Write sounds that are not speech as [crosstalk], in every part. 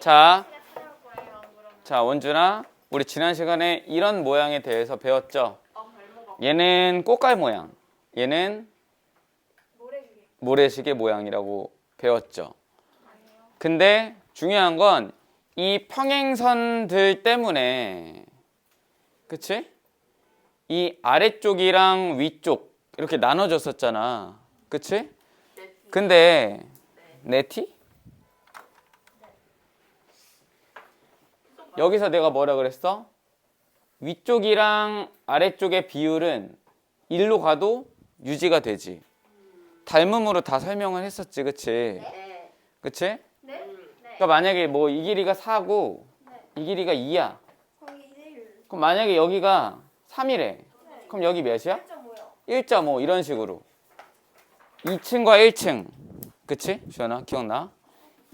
자. 자 원준아, 우리 지난 시간에 이런 모양에 대해서 배웠죠. 얘는 꽃갈 모양, 얘는 모래시계. 모양이라고 배웠죠. 근데 중요한 건 이 평행선들 때문에 그치? 이 아래쪽이랑 위쪽 이렇게 나눠졌었잖아. 그치? 근데 네티? 여기서 내가 뭐라 그랬어? 위쪽이랑 아래쪽의 비율은 일로 가도 유지가 되지. 닮음으로 다 설명을 했었지, 그치? 네. 그치? 네? 네. 그러니까 만약에 뭐 이 길이가 4고 네. 이 길이가 2야. 거기 2대1. 그럼 만약에 여기가 3이래. 그럼 여기 몇이야? 1.5요. 1.5 이런 식으로. 2층과 1층. 그치? 주연아 기억나?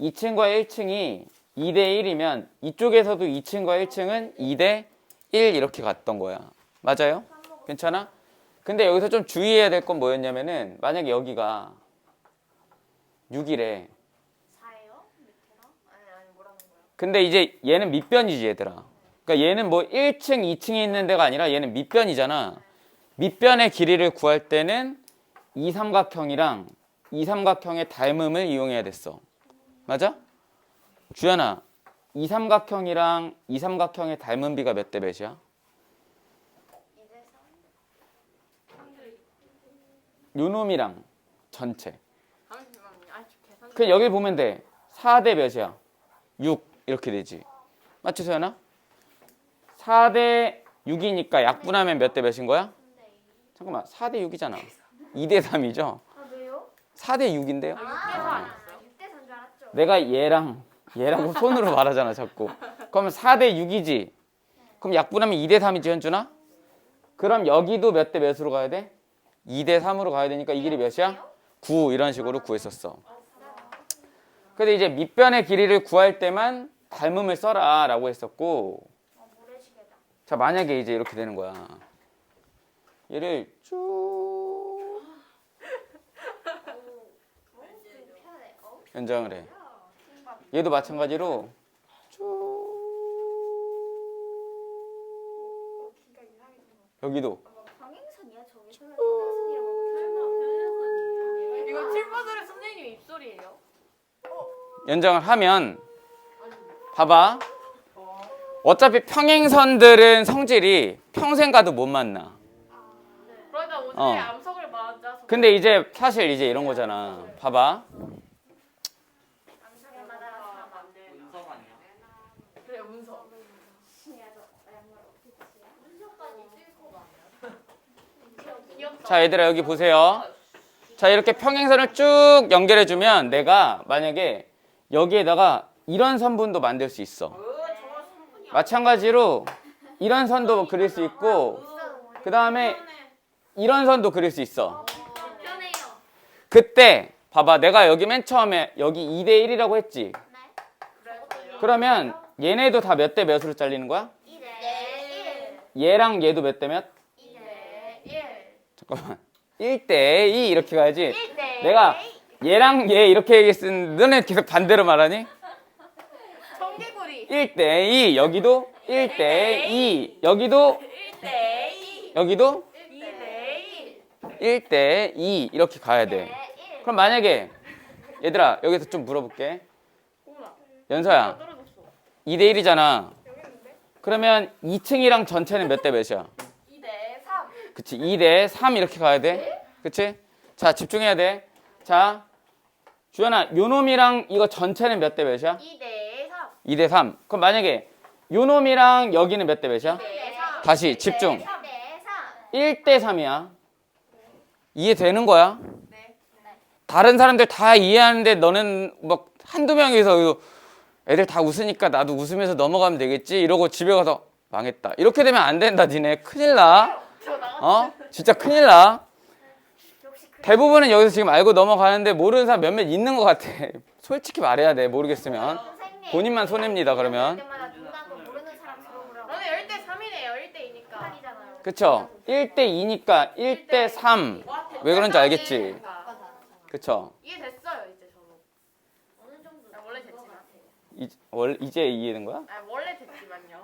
2층과 1층이 2대 1이면 이쪽에서도 2층과 1층은 2대 1 이렇게 갔던 거야. 맞아요? 괜찮아? 근데 여기서 좀 주의해야 될 건 뭐였냐면은 만약에 여기가 6이래. 4예요? 밑에랑? 아니 아니 뭐라는 거야? 근데 이제 얘는 밑변이지 얘들아. 그러니까 얘는 뭐 1층, 2층이 있는 데가 아니라 얘는 밑변이잖아. 밑변의 길이를 구할 때는 이 삼각형이랑 이 삼각형의 닮음을 이용해야 됐어. 맞아? 주연아, 이 삼각형이랑 이 삼각형의 닮은 비가 몇 대 몇이야? 2대 3? 요 놈이랑 전체. 그냥 여기 보면 돼. 4 대 몇이야? 6 이렇게 되지. 맞지 소연아? 4 대 6이니까 약분하면 몇 대 몇인 거야? 3대 2. 잠깐만 4 대 6이잖아. 2 대 3이죠? 아 왜요? 4대 6인데요? 아 6대 3줄 알았죠? 내가 얘랑 얘랑 손으로 말하잖아 자꾸. 그러면 4대 6이지. 그럼 약분하면 2대 3이지 현준아? 그럼 여기도 몇 대 몇으로 가야 돼? 2대 3으로 가야 되니까 이 길이 몇이야? 9 이런 식으로 구했었어. 근데 이제 밑변의 길이를 구할 때만 닮음을 써라 라고 했었고 아 모래시계다. 자 만약에 이제 이렇게 되는 거야. 얘를 쭉? 연장을 해. 얘도 마찬가지로. 여기도 저기? 이거 칠번들의 선생님 입소리예요? 연장을 하면 봐봐. 어차피 평행선들은 성질이 평생 가도 못 만나. 그러다 오늘의 어. 암석을 맞아서 근데 이제 사실 이제 이런 거잖아. 봐봐. 암석에 마다가 사막. 그래 운석 귀엽다 자, 얘들아 여기 보세요. 자, 이렇게 평행선을 쭉 연결해 주면 내가 만약에 여기에다가 이런 선분도 만들 수 있어. 마찬가지로 이런 선도 그릴 수 있고 그다음에 이런 선도 그릴 수 있어. 편해요. 그때 봐봐. 내가 여기 맨 처음에 여기 2대 1이라고 했지. 그러면 얘네도 다 몇 대 몇으로 잘리는 거야? 2대 1. 얘랑 얘도 몇 대 몇? 2대 1. 잠깐만. 1대 2 이렇게 가야지. 1대 내가 얘랑 얘 이렇게 얘기했으면 너네 계속 반대로 말하니? 청개구리 1대 2 여기도 1대 2 여기도 1대 2 여기도 2대 1 1대 2 이렇게 가야 돼. 그럼 만약에 얘들아 여기서 좀 물어볼게. 연서야 떨어졌어 2대 1이잖아. 그러면 2층이랑 전체는 몇 대 몇이야? 2대 3 그치 2대 3 이렇게 가야 돼. 그치? 자 집중해야 돼. 자 주연아 요 놈이랑 이거 전체는 몇 대 몇이야? 2대 3. 2대 3. 그럼 만약에 요 놈이랑 여기는 몇 대 몇이야? 2대 3. 다시 집중. 3대 3. 1대 3이야. 이해되는 거야? 네 다른 사람들 다 이해하는데 너는 막 한두 명이서 애들 다 웃으니까 나도 웃으면서 넘어가면 되겠지 이러고 집에 가서 망했다. 이렇게 되면 안 된다 니네. 큰일 나. 어? 진짜 큰일 나. 대부분은 여기서 지금 알고 넘어가는데 모르는 사람 몇몇 있는 것 같아. [laughs] 솔직히 말해야 돼. 모르겠으면. 본인만 손해입니다. 그러면. 그 너는 1대 3이네요 1대 2니까 판이잖아요. 그쵸? 1대 2니까 1대 3. 왜 그런지 알겠지? 그쵸? 이해됐어요 이제 저도 어느 정도 나 원래 됐지만. 같아요. 이, 월, 이제 이해된 거야? 아 원래 됐지만요.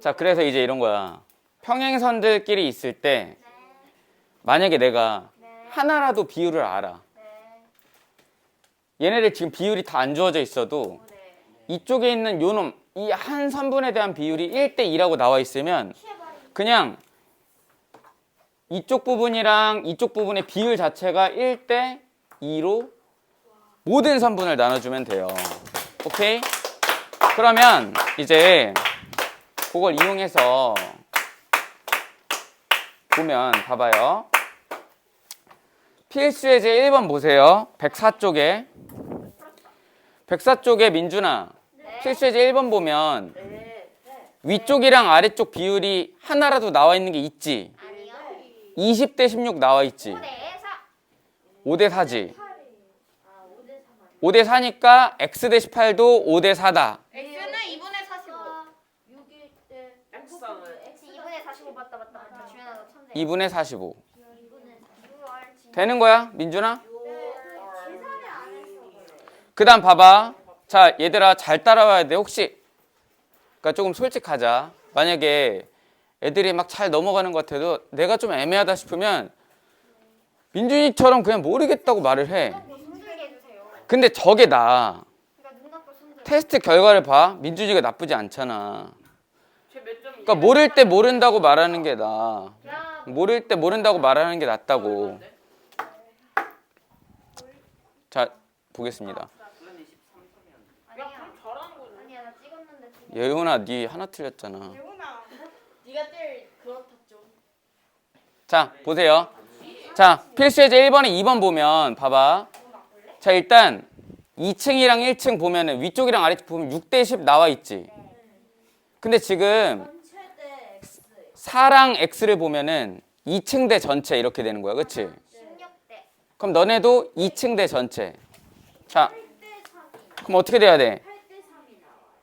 자, 그래서 이제 이런 거야. 평행선들끼리 있을 때 네. 만약에 내가 네. 하나라도 비율을 알아. 네. 얘네들 지금 비율이 다 안 주어져 있어도 네. 이쪽에 있는 요놈 이 한 선분에 대한 비율이 1대 2라고 나와 있으면 그냥 이쪽 부분이랑 이쪽 부분의 비율 자체가 1대 2로 모든 선분을 나눠주면 돼요. 오케이? 그러면 이제 그걸 이용해서 보면 봐봐요. 필수의 제 1번 보세요. 104쪽에 104쪽에 민준아 필수의 제 1번 보면 네. 위쪽이랑 아래쪽 비율이 하나라도 나와 있는 게 있지. 아니요. 20대 16 나와 있지. 5대 4. 5대 4지. 5대 4니까 x 대 18도 5대 4다. x는 2분의 45. 6일 때. x는 2분의 45 맞다 맞다 맞다. 주연아 너 천재. 2분의 45. 2분의 되는 거야, 민준아? 계산을 안 했어. 그다음 봐봐. 자, 얘들아 잘 따라와야 돼. 혹시 그러니까 조금 솔직하자. 만약에 애들이 막 잘 넘어가는 것 같아도 내가 좀 애매하다 싶으면 민준이처럼 그냥 모르겠다고 말을 해. 근데 저게 나. 그러니까. 테스트 결과를 봐. 민준이가 나쁘지 않잖아. 그러니까 모를 때 모른다고 말하는 게 나. 야. 모를 때 모른다고 말하는 게 낫다고. 자, 보겠습니다. 아니야. 그럼 잘하는 거지. 아니야 나 찍었는데 지금. 예훈아, 네 하나 틀렸잖아. 예훈아. [laughs] 네가 제일 그렇다죠. 자, 보세요. 자, 필수 예제 1번에 2번 보면 봐봐. 자, 일단 2층이랑 1층 보면은 위쪽이랑 아래쪽 보면 6대 10 나와 있지. 근데 지금 4랑 x를 보면은 2층 대 전체 이렇게 되는 거야. 그렇지? 16대. 그럼 너네도 2층 대 전체. 자, 그럼 어떻게 돼야 돼?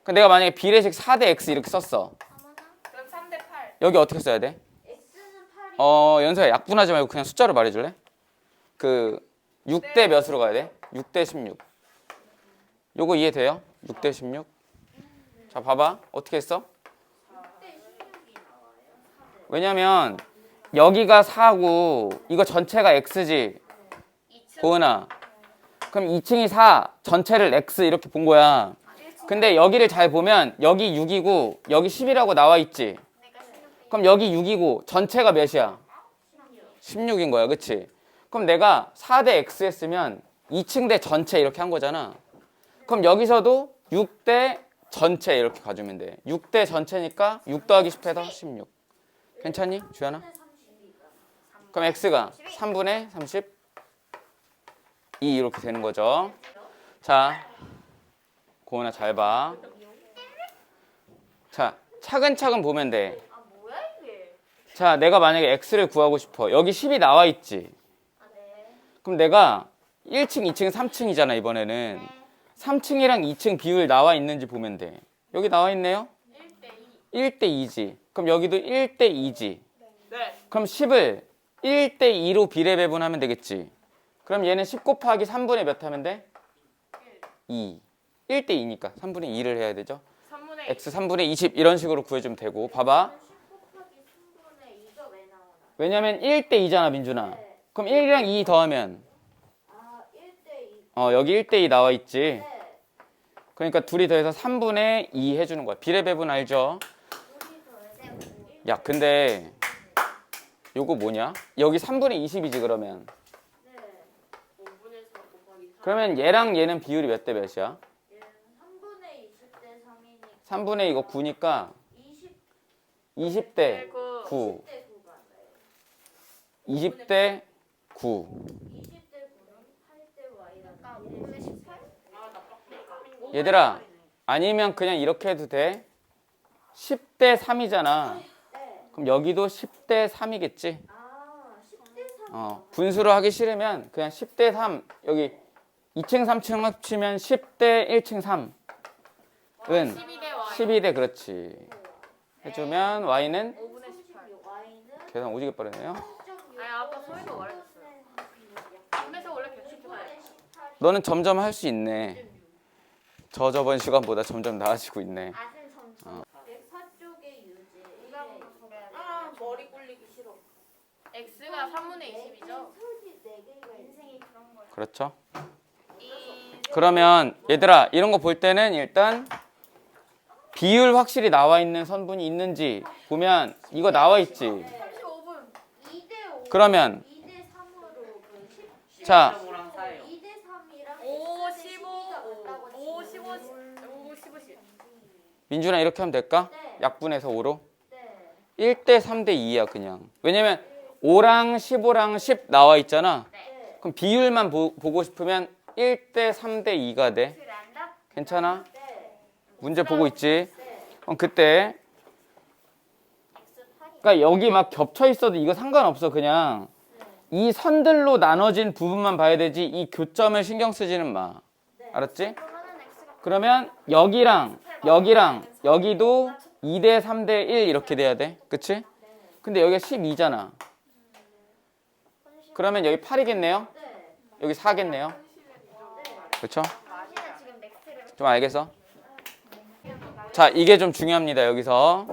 그럼 내가 만약에 비례식 4대 x 이렇게 썼어. 그럼 3대 8. 여기 어떻게 써야 돼? 어, 연서야 약분하지 말고 그냥 숫자로 말해줄래? 그 6대 몇으로 가야 돼? 6대 16. 요거 이해돼요? 6대 16. 자, 봐봐. 어떻게 했어? 왜냐면 여기가 4고 이거 전체가 x지. 2층. 고은아. 그럼 2층이 4, 전체를 x 이렇게 본 거야. 근데 여기를 잘 보면 여기 6이고 여기 10이라고 나와 있지. 내가 16대. 그럼 여기 6이고 전체가 몇이야? 16인 거야. 그치? 그럼 내가 4대 x 했으면 2층 대 전체 이렇게 한 거잖아. 그럼 여기서도 6대 전체 이렇게 가주면 돼. 6대 전체니까 6 더하기 10 해서 16. 괜찮니? 주연아? 그럼 x가 3분의 32 이렇게 되는 거죠. 자, 고은아 잘 봐. 자, 차근차근 보면 돼. 자, 내가 만약에 x를 구하고 싶어. 여기 10이 나와 있지. 그럼 내가 1층, 2층, 3층이잖아, 이번에는. 3층이랑 2층 비율 나와 있는지 보면 돼. 여기 나와 있네요? 1대 2. 1대 2지. 그럼 여기도 1대 2지. 네. 그럼 10을 1대 2로 비례 배분하면 되겠지. 그럼 얘는 10 곱하기 3분의 몇 하면 돼? 2. 1대 2니까 3분의 2를 해야 되죠. 3분의 x 3분의 20 이런 식으로 구해주면 되고. 봐봐. 10 곱하기 3분의 2가 왜 나오나? 왜냐면 1대 2잖아, 민준아. 네. 그럼 1이랑 2 더하면 아 1대 2. 어, 여기 1대 2 나와 있지. 네. 그러니까 둘이 더해서 3분의 2 해주는 거야. 비례 배분 알죠? 야, 근데 요거 뭐냐? 여기 3분의 20이지 그러면. 네. 5분의 4 곱하기 4. 그러면 얘랑 얘는 비율이 몇 대 몇이야? 얘는 3분의 20대 3이니까 3분의 이거 9니까 20대 20대 9. 9. 9가 네. 20대 9. 20대 9는 8대 Y라니까 5분의 18? 아, 나 빡. 얘들아, 아니면 그냥 이렇게 해도 돼. 10대 3이잖아. 네. 그럼 여기도 10대 3이겠지? 아 10대 3. 어, 분수로 하기 싫으면 그냥 10대 3 여기 2층 3층 합치면 10대 1층 3은 12대 Y. 12대 그렇지 해주면 y는 5분의 18. Y는 계산 오지게 빠르네요 아니, 아까 소희가 말해줬어요. 3에서 원래 110 해야 돼. 18이 너는 점점 할 수 있네. 저 저번 시간보다 점점 나아지고 있네. 점점. 사 쪽의 유지. 누가 보면 그래야 돼. 아 머리 굴리기 싫어. X가 3분의 20이죠. 소지 네 개가 인생이 그런 거야. 그렇죠? 이 그러면 얘들아 이런 거 볼 때는 일단 비율 확실히 나와 있는 선분이 있는지 보면 이거 나와 있지. 35분. 2대 5. 그러면 2대 3으로 그 10. 자 2대 3이랑 5, 15, 5, 15, 5, 15, 10. 민준아 이렇게 하면 될까? 네. 약분해서 5로 네. 1대 3대 2야 그냥. 왜냐면 5랑 15랑 10 나와 있잖아. 네. 그럼 비율만 보, 보고 싶으면 1대 3대 2가 돼. 괜찮아? 네. 문제 보고 있지? 네. 그럼 그때 X 8이. 그러니까 여기 막 겹쳐 있어도 이거 상관없어 그냥 이 선들로 나눠진 부분만 봐야 되지 이 교점을 신경 쓰지는 마 알았지? 그러면은 X가 그러면 여기랑 여기랑 여기도 2대 3대 1 이렇게 돼야 돼 그치? 근데 여기가 12잖아 그러면 여기 8이겠네요? 네. 여기 4겠네요 그렇죠? 좀 알겠어? 자 이게 좀 중요합니다 여기서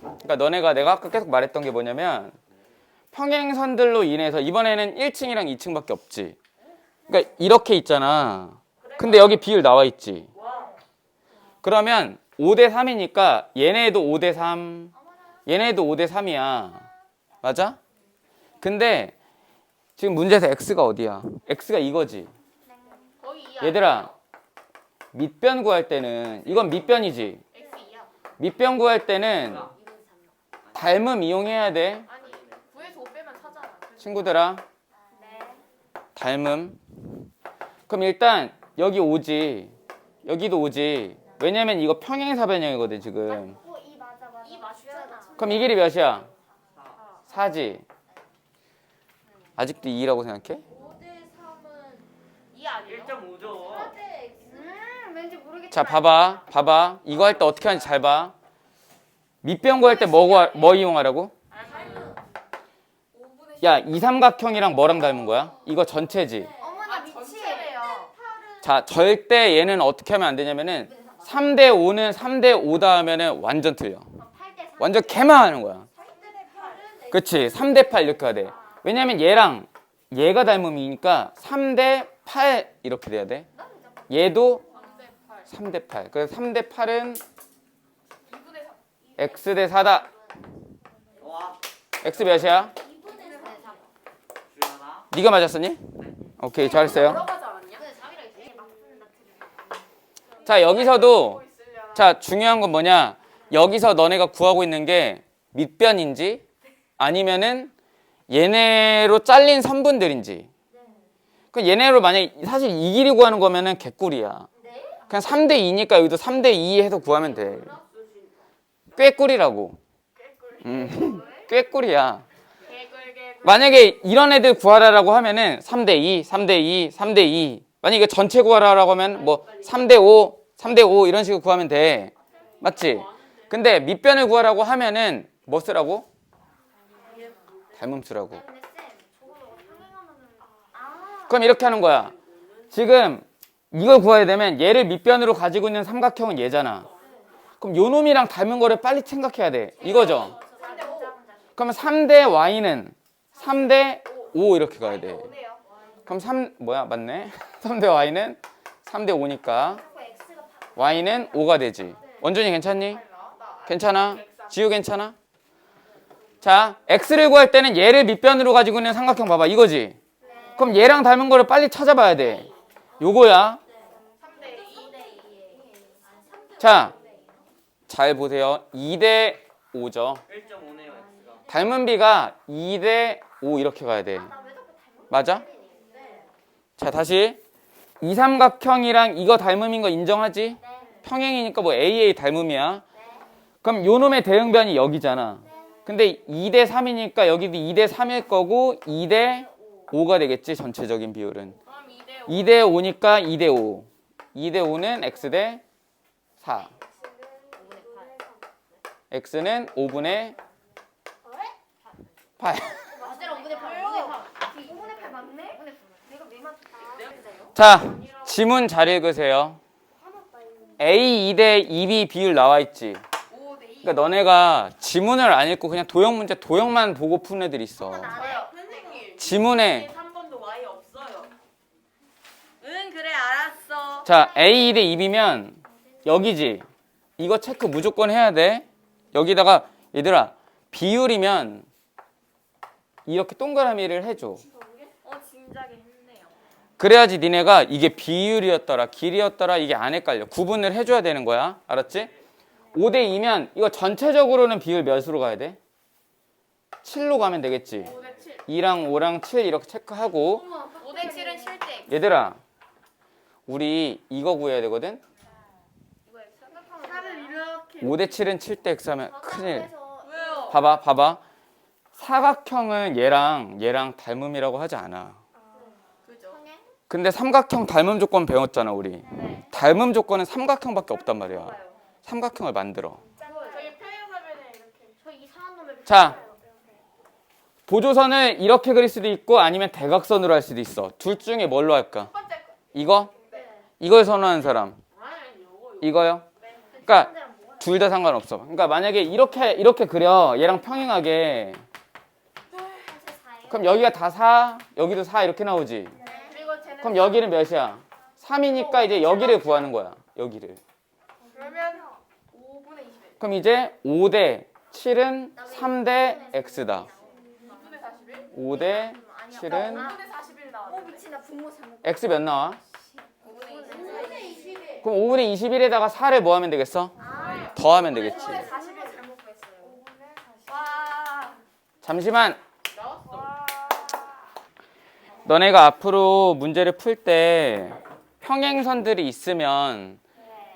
그러니까 너네가 내가 아까 계속 말했던 게 뭐냐면 평행선들로 인해서 이번에는 1층이랑 2층밖에 없지 그러니까 이렇게 있잖아 근데 여기 비율 나와 있지 그러면 5대 3이니까 얘네도 5대 3 얘네도 5대 3이야 맞아? 근데 지금 문제에서 x가 어디야? x가 이거지 거의 2야. 얘들아 밑변 구할 때는 이건 밑변이지 x 2야. 밑변 구할 때는 닮음 이용해야 돼 아니 9에서 5 빼면 차잖아. 친구들아 네. 닮음 그럼 일단 여기 오지 여기도 오지 왜냐면 이거 평행사변형이거든 지금 어, 이 맞아 맞아. 이 맞추잖아. 그럼 이 길이 몇이야? 4지 아직도 2라고 생각해? 5대 3은 2 아니에요? 1.5죠. 4대 X. 음, 왠지 모르겠지만. 자 봐봐 봐봐 이거 할 때 어떻게 하는지 잘 봐 밑변 구할 때 뭐 뭐 이용하라고? 야 이 삼각형이랑 뭐랑 닮은 거야? 이거 전체지 어머나 아 미치. 자, 절대 얘는 어떻게 하면 안 되냐면은 3대 5는 3대 5다 하면은 완전 틀려. 8대 3. 완전 개망하는 거야. 8대 8은 그치? 3대 8 이렇게 해야 돼. 왜냐면 얘랑 얘가 닮음이니까 3대 8 이렇게 돼야 돼. 얘도 3대 8. 그래서 3대 8은 2분의 3. x 대 4다. 와, x 몇이야? 2분의 3. 주연아. 네가 맞았었니? 오케이, 잘했어요. 들어가지 않았냐? 근데 3이라 이제 맞습니다. 자, 여기서도? 자, 중요한 건 뭐냐? 여기서 너네가 구하고 있는 게 밑변인지 아니면은 얘네로 잘린 선분들인지. 그 얘네로 만약 사실 이 길이 구하는 거면은 개꿀이야. 네? 그냥 3대 2니까 여기도 3대 2 해서 구하면 돼. 꾀꿀이라고. 음. [laughs] 꾀꿀이야. 만약에 이런 애들 구하라라고 하면은 3대 2, 3대 2, 3대 2. 만약에 전체 구하라라고 하면 뭐 3대 5, 3대 5 이런 식으로 구하면 돼. 맞지? 근데 밑변을 구하라고 하면은 뭐 쓰라고? 닮음 쓰라고. 근데 쌤, 저거 저거 상행하면은 아. 그럼 이렇게 하는 거야. 지금 이걸 구해야 되면 얘를 밑변으로 가지고 있는 삼각형은 얘잖아. 그럼 요 놈이랑 닮은 거를 빨리 생각해야 돼. 이거죠. 3대 5. 그러면 3대 y는 3대 5 이렇게 가야 돼. 그럼 3 뭐야? 맞네. [laughs] 3대 y는 3대 5니까 자꾸 X가 파. y는 5가 되지. 원준이 괜찮니? 괜찮아? 지우 괜찮아? 자, x를 구할 때는 얘를 밑변으로 가지고 있는 삼각형 봐봐. 이거지. 그럼 얘랑 닮은 거를 빨리 찾아봐야 돼. 요거야. 3대 2. 2대 2. 자, 잘 보세요. 2대 5죠. 1.5네요, X가. 닮은 비가 2대 5 이렇게 가야 돼. 맞아? 네. 자, 다시 이 삼각형이랑 이거 닮음인 거 인정하지? 네. 평행이니까 뭐 AA 닮음이야. 그럼 요 놈의 대응변이 여기잖아. 근데 2대 3이니까 여기도 2대 3일 거고 2대 5가 되겠지, 전체적인 비율은. 그럼 2대 5. 2대 5니까 2대 5. 2대 5는 x 대 4. x는 5분의 8. 맞아요. 5분의 8. 5분의 8. 5분의 8 맞네? 5분의 8. 내가 왜 맞췄지? 내가 자, 지문 잘 읽으세요. A 2대 2B 비율 나와 있지. 5대 2. 그러니까 너네가 지문을 안 읽고 그냥 도형 문제 도형만 보고 푼 애들 있어. 저요. 선생님. 지문에 3번도 Y 없어요. 응 그래 알았어. 자, A 2대 2B면 여기지. 이거 체크 무조건 해야 돼. 여기다가 얘들아 비율이면 이렇게 동그라미를 해줘. 어 진작에 했네요. 그래야지 니네가 이게 비율이었더라, 길이었더라 이게 안 헷갈려. 구분을 해줘야 되는 거야. 알았지? 5대 2면 이거 전체적으로는 비율 몇으로 가야 돼? 7로 가면 되겠지. 5대 7. 2랑 5랑 7 이렇게 체크하고 5대 7은 7대. 얘들아 우리 이거 구해야 되거든. 이거 생각하면 4를 이렇게. 5대 7은 7대 X 하면 큰일. 왜요? 봐봐, 봐봐. 사각형은 얘랑 얘랑 닮음이라고 하지 않아. 그죠. 근데 삼각형 닮음 조건 배웠잖아, 우리. 닮음 조건은 삼각형밖에 없단 말이야. 삼각형을 만들어. 저희 평행사면에 이렇게. 저 이상한 놈을 자, 보조선을 이렇게 그릴 수도 있고 아니면 대각선으로 할 수도 있어. 둘 중에 뭘로 할까? 첫 번째 거. 이거? 이걸 선호하는 사람. 아니 요거. 이거요? 그러니까 둘 다 상관없어. 그러니까 만약에 이렇게 이렇게 그려 얘랑 평행하게 그럼 여기가 다 4, 여기도 4 이렇게 나오지. 그리고 쟤는 그럼 여기는 몇이야? 3이니까 이제 여기를 구하는 거야. 여기를. 그러면 5분의 21. 그럼 이제 5대 7은 3대 x다. 2분의 41. 5대 7은 5분의 41어 나왔는데. 미친 나 분모 잘못 x 몇 나와? 5분의 21. 그럼 5분의 21에다가 4를 뭐 하면 되겠어? 더하면 되겠지. 41 잘못 구했어요 와. 잠시만. 나왔어. 너네가 앞으로 문제를 풀 때 평행선들이 있으면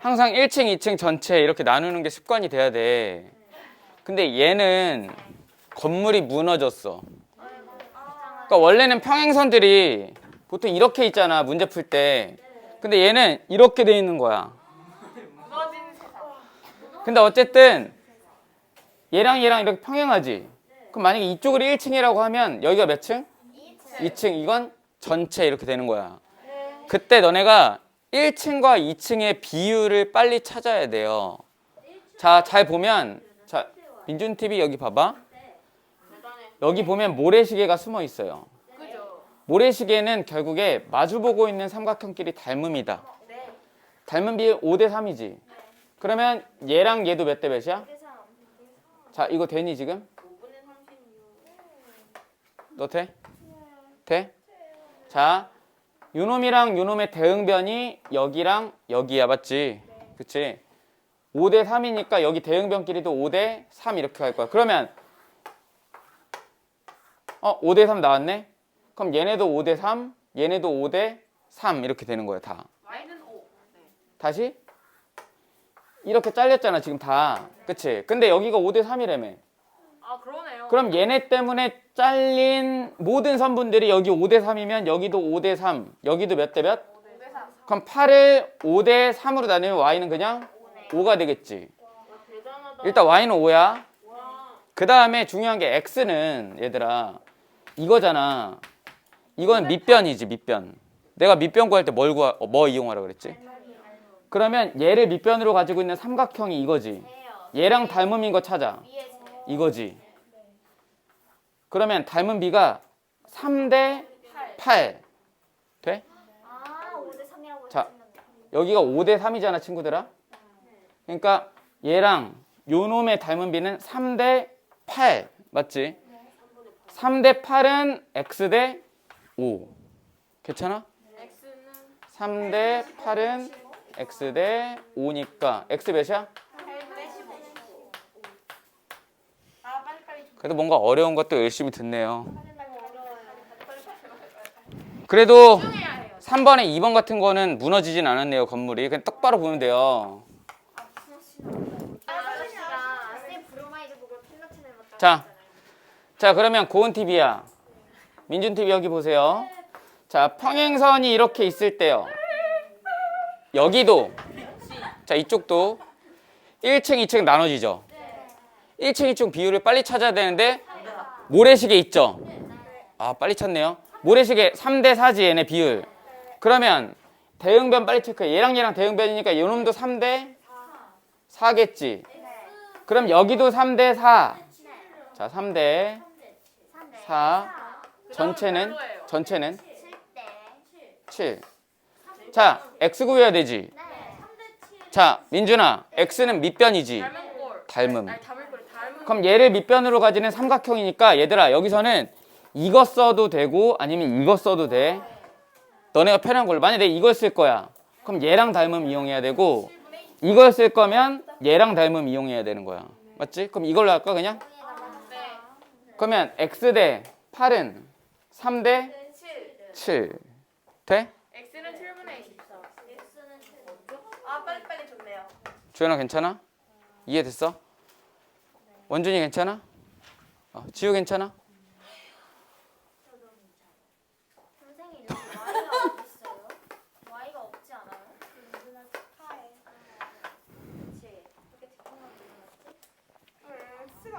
항상 1층, 2층 전체 이렇게 나누는 게 습관이 돼야 돼. 근데 얘는 건물이 무너졌어. 그러니까 원래는 평행선들이 보통 이렇게 있잖아, 문제 풀 때. 근데 얘는 이렇게 돼 있는 거야. 근데 어쨌든 얘랑 얘랑 이렇게 평행하지. 그럼 만약에 이쪽을 1층이라고 하면 여기가 몇 층? 2층. 이건 전체 이렇게 되는 거야. 그때 너네가 1층과 2층의 비율을 빨리 찾아야 돼요. 자, 잘 보면 자, 민준 TV 여기 봐봐. 여기 보면 모래시계가 숨어 있어요. 모래시계는 결국에 마주보고 있는 삼각형끼리 닮음이다. 네. 닮은 비율 5대 3이지. 그러면 얘랑 얘도 몇 대 몇이야? 자, 이거 되니 지금? 5분의 36. 너 돼? 돼? 자, 요놈이랑 요놈의 대응변이 여기랑 여기야, 맞지? 그치? 5대 3이니까 여기 대응변끼리도 5대 3 이렇게 갈 거야. 그러면 어, 5대 3 나왔네? 그럼 얘네도 5대 3, 얘네도 5대 3 이렇게 되는 거야, 다. Y는 5. 네. 다시? 이렇게 잘렸잖아, 지금 다. 그치? 근데 여기가 5대 3이라며. 아 그러네요. 그럼 얘네 때문에 잘린 모든 선분들이 여기 5대 3이면 여기도 5대 3, 여기도 몇 대 몇? 5대 4. 그럼 8을 5대 3으로 나누면 y는 그냥 5가 되겠지. 대단하다. 일단 y는 5야. 와. 그 다음에 중요한 게 x는 얘들아 이거잖아. 이건 밑변이지 밑변. 내가 밑변 구할 때 뭘 구하, 어, 뭐 이용하라 그랬지? 그러면 얘를 밑변으로 가지고 있는 삼각형이 이거지. 얘랑 닮음인 거 찾아. 위에 이거지. 그러면 닮은 비가 3대 8. 돼? 아 5대 3이라고 자. 여기가 5대 3이잖아, 친구들아. 그러니까 얘랑 요 놈의 닮은 비는 3대 8. 맞지? 3대 8은 x 대 5. 괜찮아? X는 3대 8은 x 대 5니까 x 몇이야? 8대 15. 아 빨리 빨리. 그래도 뭔가 어려운 것도 열심히 듣네요. 그래도 해야 해요. 3번에 2번 같은 거는 무너지진 않았네요, 건물이. 그냥 똑바로 보면 돼요. 자. 자, 그러면 고은 TV야. 민준 TV 여기 보세요. 자, 평행선이 이렇게 있을 때요. 여기도 자, 이쪽도 1층, 2층 나눠지죠. 1층, 2층 비율을 빨리 찾아야 되는데 모래시계 있죠. 아, 빨리 찾네요. 모래시계 3대 4지 얘네 비율. 그러면 대응변 빨리 체크해. 얘랑 얘랑 대응변이니까 이놈도 3대 4겠지. 그럼 여기도 3대 4. 자, 3대 4. 전체는 전체는 7. 자, x 구해야 되지. 자, 민준아, x는 밑변이지. 닮음. 그럼 얘를 밑변으로 가지는 삼각형이니까 얘들아 여기서는 이거 써도 되고 아니면 이거 써도 돼. 너네가 편한 걸로. 만약에 내가 이걸 쓸 거야. 그럼 얘랑 닮음 이용해야 되고 이걸 쓸 거면 얘랑 닮음 이용해야 되는 거야. 맞지? 그럼 이걸로 할까 그냥? 네. 그러면 x 대 8은 3 대 7. 7. 돼? x는 7분의 24. 아 빨리 빨리 좋네요. 주연아 괜찮아? 이해됐어? 원준이 괜찮아? 어, 지우 괜찮아?